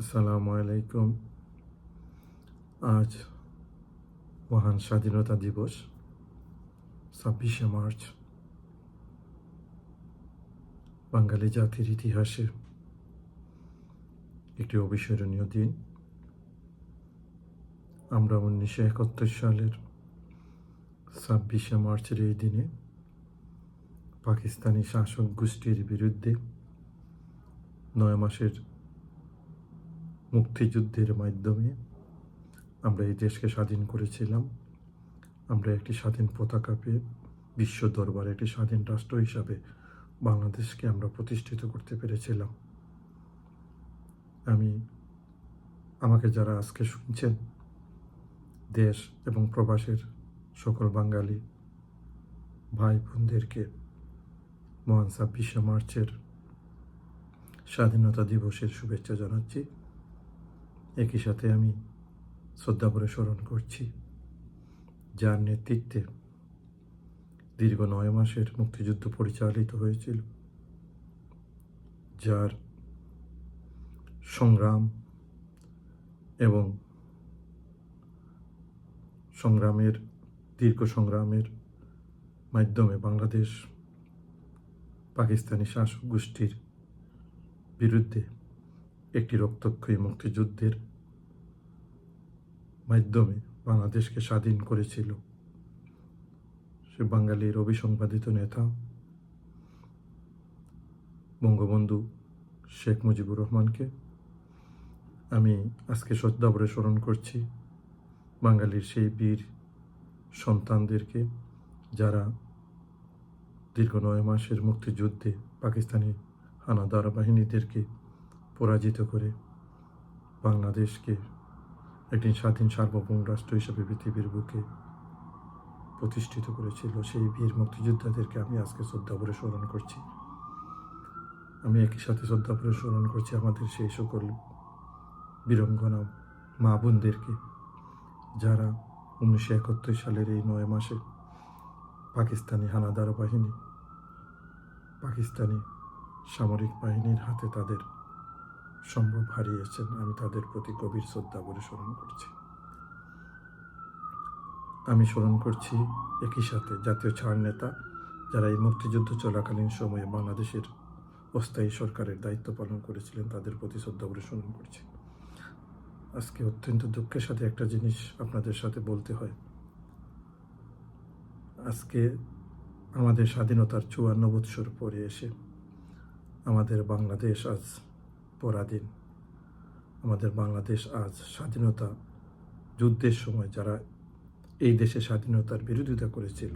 আসসালামু আলাইকুম। আজ মহান স্বাধীনতা দিবস, ছাব্বিশে মার্চ। বাঙালি জাতির ইতিহাসে একটি অবিস্মরণীয় দিন। আমরা উনিশশো একাত্তর সালের ছাব্বিশে মার্চের এই দিনে পাকিস্তানি শাসক গোষ্ঠীর বিরুদ্ধে নয় মাসের মুক্তিযুদ্ধের মাধ্যমে আমরা এই দেশকে স্বাধীন করেছিলাম। আমরা একটি স্বাধীন পতাকা পেয়ে বিশ্ব দরবারে একটি স্বাধীন রাষ্ট্র হিসাবে বাংলাদেশকে আমরা প্রতিষ্ঠিত করতে পেরেছিলাম। আমি, আমাকে যারা আজকে শুনছেন, দেশ এবং প্রবাসের সকল বাঙালি ভাই বোনদেরকে মহান ছাব্বিশে মার্চের স্বাধীনতা দিবসের শুভেচ্ছা জানাচ্ছি। একই সাথে আমি শ্রদ্ধা করে স্মরণ করছি। যার নেতৃত্বে দীর্ঘ নয় মাসের মুক্তিযুদ্ধ পরিচালিত হয়েছিল, যার সংগ্রাম এবং সংগ্রামের, দীর্ঘ সংগ্রামের মাধ্যমে বাংলাদেশ পাকিস্তানি শাসক গোষ্ঠীর বিরুদ্ধে একটি রক্তক্ষয়ী মুক্তিযুদ্ধের মাধ্যমে বাংলাদেশকে স্বাধীন করেছিল। সে বাঙালির অবিসংবাদিত নেতা। বঙ্গবন্ধু শেখ মুজিবুর রহমানকে আমি আজকে শ্রদ্ধাভরে স্মরণ করছি। বাঙালির সেই বীর সন্তানদেরকে যারা দীর্ঘ নয় মাসের মুক্তিযুদ্ধে পাকিস্তানি হানাদার বাহিনীদেরকে পরাজিত করে বাংলাদেশকে একটি স্বাধীন সার্বভৌম রাষ্ট্র হিসেবে পৃথিবীর বুকে প্রতিষ্ঠিত করেছিল সেই বীর মুক্তিযোদ্ধাদেরকে আমি আজকে শ্রদ্ধা স্মরণ করছি। আমি একই সাথে শ্রদ্ধা স্মরণ করছি আমাদের সেই সকল বীরঙ্গনা মা বোনদেরকে, যারা উনিশশো একাত্তর সালের এই নয় মাসে পাকিস্তানি হানাদার বাহিনী, পাকিস্তানি সামরিক বাহিনীর হাতে তাদের সম্ভব হারিয়েছেন। আমি তাদের প্রতি গভীর শ্রদ্ধা করে স্মরণ করছি। আমি স্মরণ করছি একই সাথে জাতীয় ছাড় নেতা যারা এই মুক্তিযুদ্ধ চলাকালীন সময়ে বাংলাদেশের অস্থায়ী সরকারের দায়িত্ব পালন করেছিলেন, তাদের প্রতি শ্রদ্ধা করে স্মরণ করছি। আজকে অত্যন্ত দুঃখের সাথে একটা জিনিস আপনাদের সাথে বলতে হয়। আজকে আমাদের স্বাধীনতার চুয়ান্ন বৎসর পরে এসে আমাদের বাংলাদেশ আজ পরাধীন আমাদের বাংলাদেশ আজ স্বাধীনতা যুদ্ধের সময় যারা এই দেশে স্বাধীনতার বিরোধিতা করেছিল,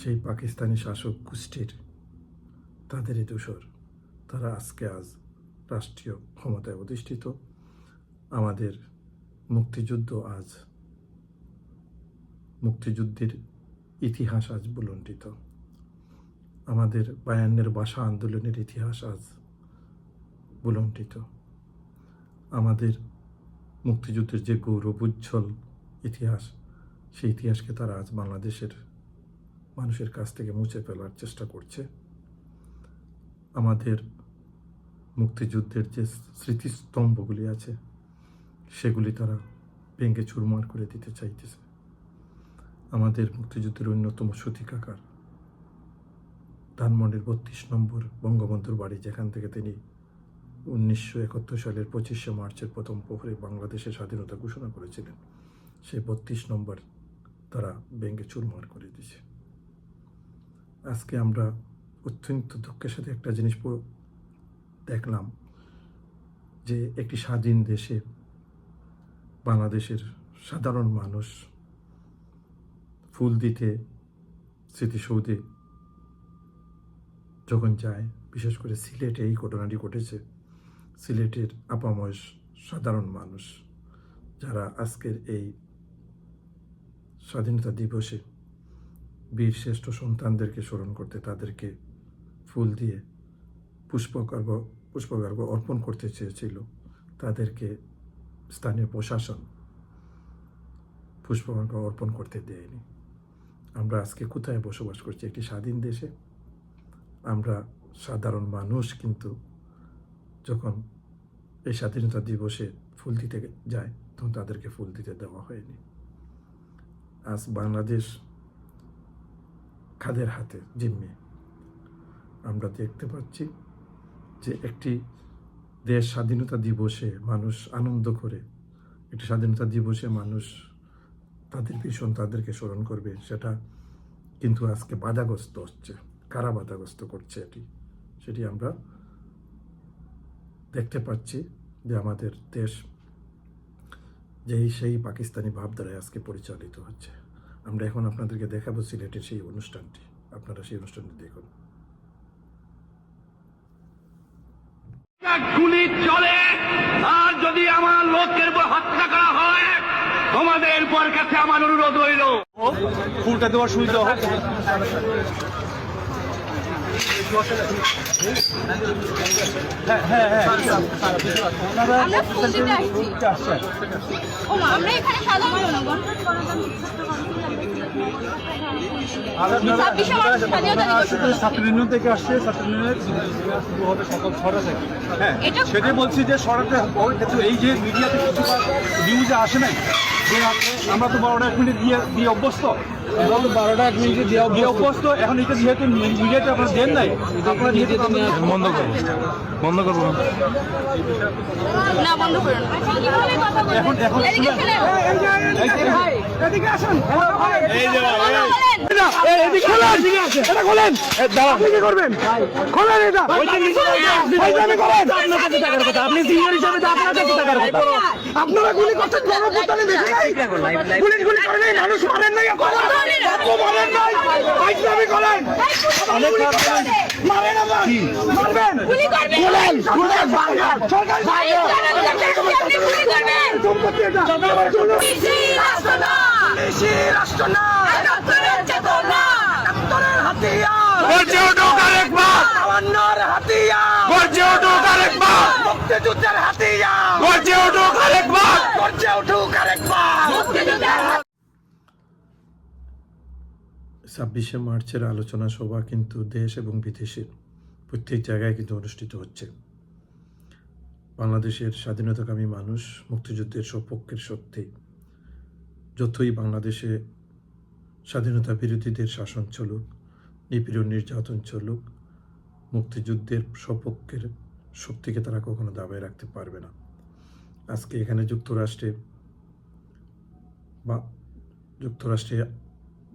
সেই পাকিস্তানি শাসক গোষ্ঠীর, তাদেরই দোষর। তারা আজকে আজ রাষ্ট্রীয় ক্ষমতায় অধিষ্ঠিত। আমাদের মুক্তিযুদ্ধ আজ, মুক্তিযুদ্ধের ইতিহাস আজ বুলণ্ডিত আমাদের বায়ান্নের ভাষা আন্দোলনের ইতিহাস আজ বুলণ্ডিত আমাদের মুক্তিযুদ্ধের যে গৌরব উজ্জ্বল ইতিহাস, সেই ইতিহাসকে তারা আজ বাংলাদেশের মানুষের কাছ থেকে মুছে ফেলার চেষ্টা করছে। আমাদের মুক্তিযুদ্ধের যে স্মৃতিস্তম্ভগুলি আছে, সেগুলি তারা ভেঙে চুরমার করে দিতে চাইতেছে। আমাদের মুক্তিযুদ্ধের অন্যতম সতীকাকার ধানমন্ডির বত্রিশ নম্বর বঙ্গবন্ধুর বাড়ি, যেখান থেকে তিনি উনিশশো একাত্তর সালের পঁচিশে মার্চের প্রথম প্রহরে বাংলাদেশের স্বাধীনতা ঘোষণা করেছিলেন। সেই বত্রিশ নম্বর তারা ভেঙে চুরমার করে দিয়েছে। আজকে আমরা অত্যন্ত দুঃখের সাথে একটা জিনিস দেখলাম যে একটি স্বাধীন দেশে বাংলাদেশের সাধারণ মানুষ ফুল দিতে, স্মৃতিসৌধে যখন যায়, বিশেষ করে সিলেটে এই ঘটনাটি ঘটেছে সিলেটের আপাময় সাধারণ মানুষ যারা আজকের এই স্বাধীনতা দিবসে বীর শ্রেষ্ঠ সন্তানদেরকে স্মরণ করতে তাদেরকে ফুল দিয়ে পুষ্পগর্ভ পুষ্পগর্ভ অর্পণ করতে চেয়েছিল তাদেরকে স্থানীয় প্রশাসন পুষ্পগর্ভ অর্পণ করতে দেয়নি। আমরা আজকে কোথায় বসবাস করছি? একটি স্বাধীন দেশে। আমরা সাধারণ মানুষ কিন্তু যখন এই স্বাধীনতা দিবসে ফুল দিতে যায়, তখন তাদেরকে ফুল দিতে দেওয়া হয়নি। আজ বাংলাদেশ খাদের হাতে, জিম্মে। আমরা দেখতে পাচ্ছি যে একটি দেশ স্বাধীনতা দিবসে মানুষ আনন্দ করে, একটি স্বাধীনতা দিবসে মানুষ তাদের ভীষণ তাদেরকে স্মরণ করবে, সেটা কিন্তু আজকে বাধাগ্রস্ত হচ্ছে কারা বাধাগ্রস্ত করছে এটি। সেটি আমরা দেখতে পাচ্ছি যে আমাদের দেশ যেই সেই পাকিস্তানি ভাবধারায় আজকে পরিচালিত হচ্ছে। আমরা এখন আপনাদেরকে দেখাবো সিলেটের সেই অনুষ্ঠানটি। আপনারা সেই অনুষ্ঠানটি দেখুন। গুলি চলে আর যদি আমার লোকের উপর হত্যা করা হয় তোমাদের পর কাছে আমার অনুরোধ রইল। ফুলটা দেওয়ার সুবিধা হোক থেকে আসছে শুরু হবে সকাল ছটা থেকে হ্যাঁ সেটাই বলছি যে সরাতে এই যে মিডিয়াতে কিছু নিউজে আসে নাই যে আমরা তো বারোটা এক মিনিট দিয়ে দিয়ে অভ্যস্ত। বারোটা এক মিনিটে দিয়ে অভ্যস্ত এখন এটা যেহেতু মিডিয়াতে আপনারা দেন নাই আপনারা যেহেতু বন্ধ করব বন্ধ করব না বন্ধ করুন? এখন- এখন আপনার গুলি করছেন পুলিশ গুলি মানুষ মারেন নাই আপনারা নাই ফাইজলামি করেন। মারেন আমার মারবেন। খোলেন খোলেন সরকারি। সম্পত্তি এটা রাষ্ট্র না। রাষ্ট্র না ছাব্বিশে মার্চের আলোচনা সভা কিন্তু দেশ এবং বিদেশের প্রত্যেক জায়গায় কিন্তু অনুষ্ঠিত হচ্ছে। বাংলাদেশের স্বাধীনতাকামী মানুষ, মুক্তিযুদ্ধের সপক্ষের সত্যি। যতই বাংলাদেশে স্বাধীনতা বিরোধীদের শাসন চলুক, নিপীড়ন নির্যাতন চলুক, মুক্তিযুদ্ধের সপক্ষের শক্তিকে তারা কখনো দাবায় রাখতে পারবে না। আজকে এখানে যুক্তরাষ্ট্রে বা যুক্তরাষ্ট্রে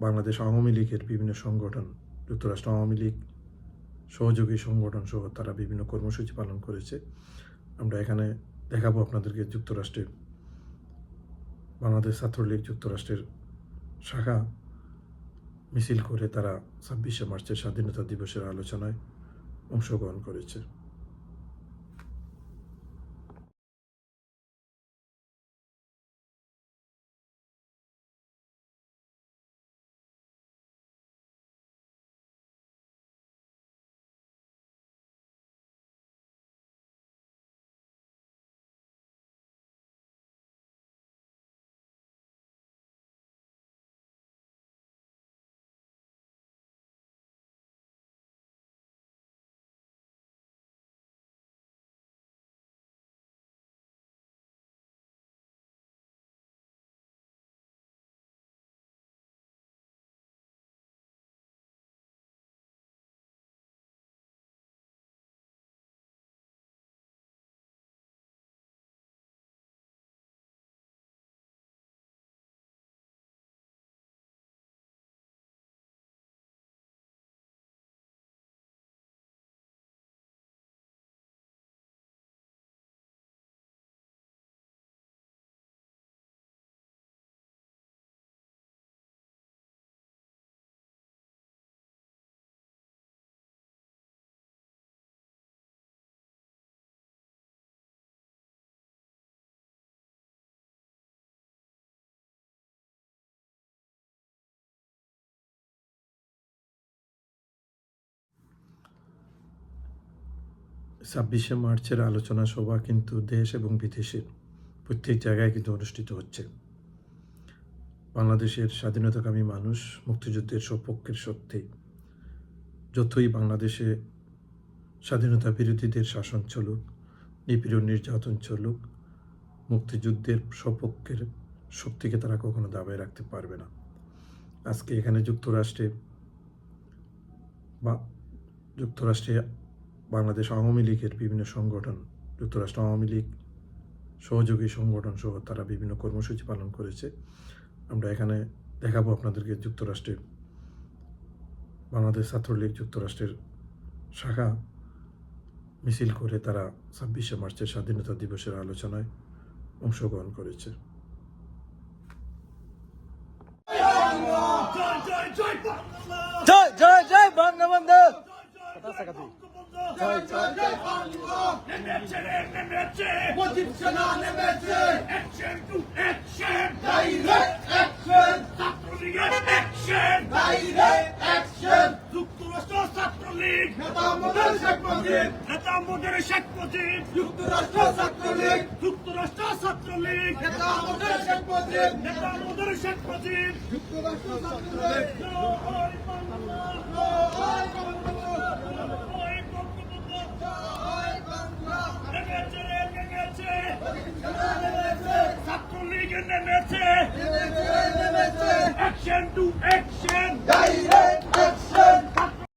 বাংলাদেশ আওয়ামী লীগের বিভিন্ন সংগঠন, যুক্তরাষ্ট্র আওয়ামী লীগ, সহযোগী সংগঠন সহ তারা বিভিন্ন কর্মসূচি পালন করেছে। আমরা এখানে দেখাবো আপনাদেরকে যুক্তরাষ্ট্রে বাংলাদেশ ছাত্রলীগ যুক্তরাষ্ট্রের শাখা মিছিল করে তারা ছাব্বিশে মার্চের স্বাধীনতা দিবসের আলোচনায় অংশগ্রহণ করেছে। ছাব্বিশে মার্চের আলোচনা সভা কিন্তু দেশ এবং বিদেশের প্রত্যেক জায়গায় কিন্তু অনুষ্ঠিত হচ্ছে। বাংলাদেশের স্বাধীনতাকামী মানুষ, মুক্তিযুদ্ধের সপক্ষের সত্যি। যতই বাংলাদেশে স্বাধীনতা বিরোধীদের শাসন চলুক, নিপীড়ন নির্যাতন চলুক, মুক্তিযুদ্ধের সপক্ষের শক্তিকে তারা কখনো দাবায় রাখতে পারবে না। আজকে এখানে যুক্তরাষ্ট্রে বা যুক্তরাষ্ট্রে বাংলাদেশ আওয়ামী লীগের বিভিন্ন সংগঠন যুক্তরাষ্ট্র আওয়ামী লীগ সহযোগী সংগঠন সহ তারা বিভিন্ন কর্মসূচি পালন করেছে আমরা এখানে দেখাবো আপনাদেরকে যুক্তরাষ্ট্রে বাংলাদেশ ছাত্রলীগ যুক্তরাষ্ট্রের শাখা মিছিল করে তারা ছাব্বিশে মার্চের স্বাধীনতা দিবসের আলোচনায় অংশগ্রহণ করেছে জয় জয় জয় মুজিব সেনা নেমেছে action to action direct action ছাত্রলীগের অ্যাকশন ডাইরেক্ট অ্যাকশন যুক্তরাষ্ট্র ছাত্রলীগ নেতা আমাদের শেখ মুজিব নেতা আমাদের শেখ মুজিব যুক্তরাষ্ট্র ছাত্রলীগ যুক্তরাষ্ট্র ছাত্রলীগ নেতা আমাদের শেখ মুজিব নেতা আমাদের শেখ মুজিব যুক্তরাষ্ট্র ছাত্রলীগ জয় বাংলা জয় বঙ্গবন্ধু জয় ছাত্রলীগের নেমেছে। Action to action